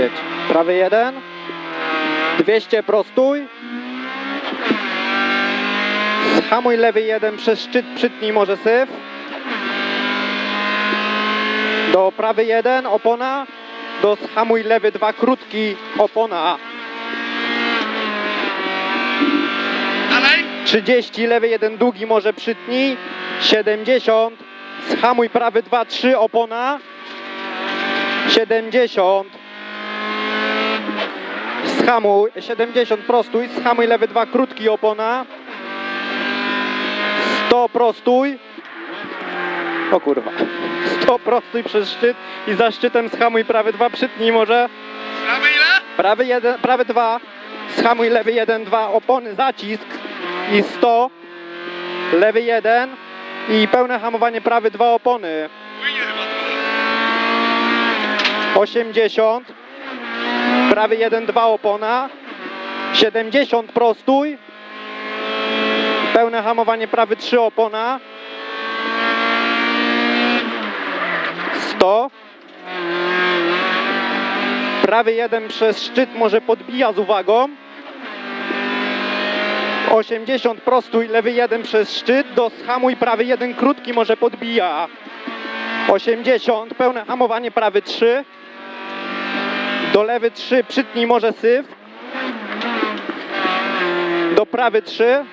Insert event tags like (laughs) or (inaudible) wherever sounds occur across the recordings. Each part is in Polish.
Jedź. Prawy jeden. 200 prostuj. Hamuj lewy jeden przez szczyt, przytnij może syf. Do prawy jeden, opona. Do hamuj lewy dwa, krótki, opona. Dalej. 30, lewy jeden, długi może przytnij. 70, schamuj prawy 2, 3, opona. 70. Schamuj, 70 prostuj, schamuj lewy 2, krótki, opona. 100 prostuj. O kurwa. 100 prostuj przez szczyt i za szczytem schamuj prawy 2, przytnij może. Prawy ile? Prawy jeden, prawy dwa, schamuj lewy jeden, dwa, opony, zacisk i 100, lewy jeden i pełne hamowanie prawy dwa opony, Płynie chyba trochę. 80, prawy jeden, dwa opona, 70 prostój, pełne hamowanie prawy trzy opona, 100, prawy jeden przez szczyt może podbija z uwagą, 80 prostój, lewy jeden przez szczyt, do schamuj prawy jeden krótki może podbija, 80, pełne hamowanie prawy 3, do lewy 3, przytnij może syf, do prawy 3,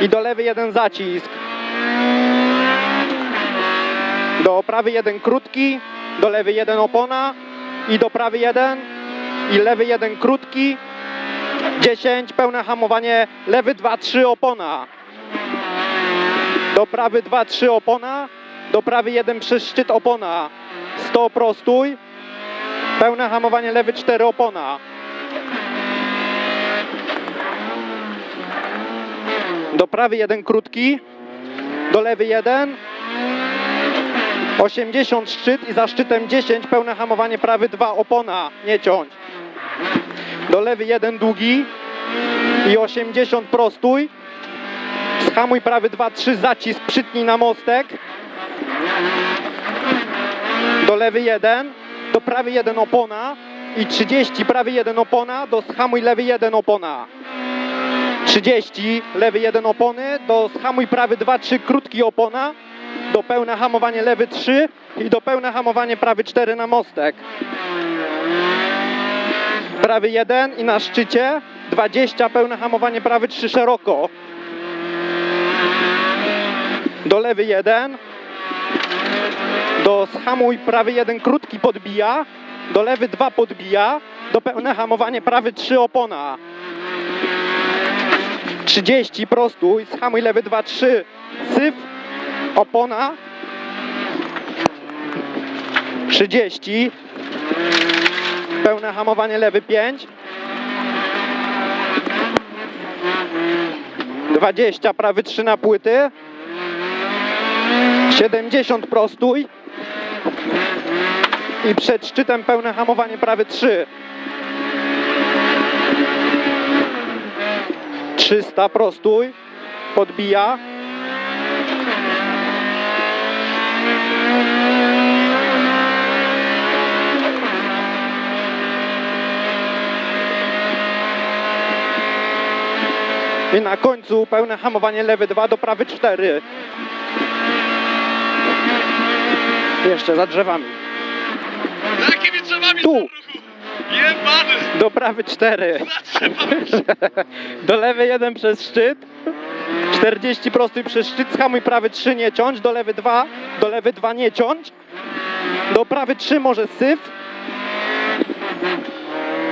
i do lewy jeden zacisk, do prawy jeden krótki, do lewy jeden opona. I do prawy jeden i lewy jeden krótki, 10, pełne hamowanie, lewy 2, 3 opona. Do prawy 2, 3 opona. Do prawy 1 przez szczyt opona. 100 prostój. Pełne hamowanie, lewy 4 opona. Do prawy 1 krótki. Do lewy 1. 80 szczyt i za szczytem 10 pełne hamowanie prawy 2 opona. Nie ciąć. Do lewy 1 długi i 80 prostój. Schamuj prawy 2, 3 zacisk, przytnij na mostek. Do lewy 1, do prawy 1 opona i 30 prawy 1 opona, do schamuj lewy 1 opona. 30 lewy 1 opony, do schamuj prawy 2, 3 krótki opona, do pełne hamowanie lewy 3 i do pełne hamowanie prawy 4 na mostek. Prawy 1 i na szczycie 20 pełne hamowanie prawy 3 szeroko. Do lewy 1. Do schamuj prawy 1 krótki podbija. Do lewy 2 podbija. Do pełne hamowanie prawy 3 opona. 30 prostuj. Schamuj lewy 2 3. Syf. Opona. 30. Pełne hamowanie lewy 5. 20 prawy 3 na płyty. 70 prostój. I przed szczytem pełne hamowanie prawy 3. 300 prostój. Podbija. I na końcu pełne hamowanie lewy 2 do prawy 4. Jeszcze za drzewami. Za jakimi drzewami Tu. Jebany. Do prawy 4. Zatrzymam. (laughs) Do lewy 1 przez szczyt. 40 prosty przez szczyt. Schamuj prawy 3 nie ciąć. Do lewy 2. Do lewy 2 nie ciąć. Do prawy 3 może syf.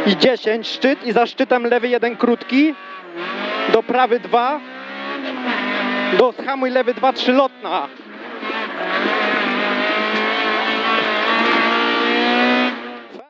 I 10 szczyt. I za szczytem lewy 1 krótki. Do prawy 2. Do schamuj lewy 2 3 lotna.